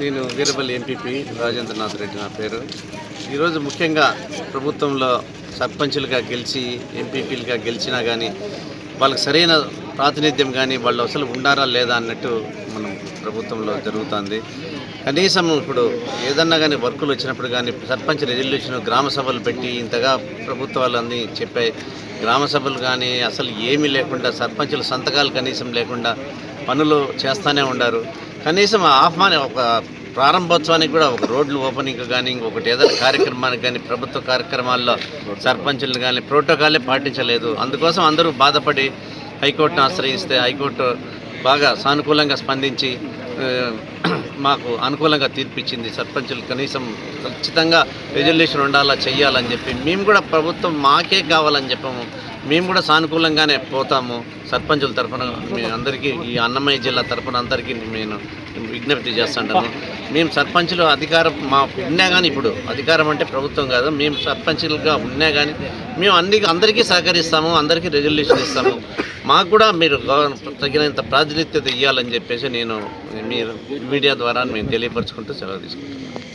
నేను వీరపల్లి ఎంపీపీ రాజేంద్రనాథ్ రెడ్డి నా పేరు. ఈరోజు ముఖ్యంగా ప్రభుత్వంలో సర్పంచులుగా గెలిచి ఎంపీపీలుగా గెలిచినా కానీ వాళ్ళకి సరైన ప్రాతినిధ్యం కానీ వాళ్ళు అసలు ఉండారా లేదా అన్నట్టు మనం ప్రభుత్వంలో జరుగుతుంది. కనీసం ఇప్పుడు ఏదన్నా కానీ వర్కులు వచ్చినప్పుడు కానీ సర్పంచ్ రెజల్యూషన్ గ్రామ సభలు పెట్టి ఇంతగా ప్రభుత్వాలు అన్నీ చెప్పాయి. గ్రామ సభలు కానీ అసలు ఏమీ లేకుండా సర్పంచుల సంతకాలు కనీసం లేకుండా పనులు చేస్తూనే ఉండారు కనీసం ఆహ్వానం ఒక ప్రారంభోత్సవానికి కూడా ఒక రోడ్లు ఓపెనింగ్ కానీ ఇంకొకటి ఏదైనా కార్యక్రమానికి కానీ ప్రభుత్వ కార్యక్రమాల్లో సర్పంచులు కానీ ప్రోటోకాలే పాటించలేదు. అందుకోసం అందరూ బాధపడి హైకోర్టును ఆశ్రయిస్తే హైకోర్టు బాగా సానుకూలంగా స్పందించి మాకు అనుకూలంగా తీర్పిచ్చింది. సర్పంచులు కనీసం ఖచ్చితంగా రెజల్యూషన్ ఉండాలా చెయ్యాలని చెప్పి మేము కూడా ప్రభుత్వం మాకే కావాలని చెప్పాము. మేము కూడా సానుకూలంగానే పోతాము. సర్పంచుల తరఫున మీ అందరికీ ఈ అన్నమయ్య జిల్లా తరఫున అందరికీ నేను విజ్ఞప్తి చేస్తుంటాను. మేము సర్పంచులు అధికారం మా ఉన్నా కానీ ఇప్పుడు అధికారం అంటే ప్రభుత్వం కాదు. మేము సర్పంచులుగా ఉన్నా కానీ మేము అన్ని అందరికీ సహకరిస్తాము అందరికీ రెజల్యూషన్ ఇస్తాము. మాకు కూడా మీరు తగినంత ప్రాతినిధ్యత ఇవ్వాలని చెప్పేసి నేను మీరు మీడియా ద్వారా మేము తెలియపరచుకుంటూ సెలవు తీసుకుంటున్నాను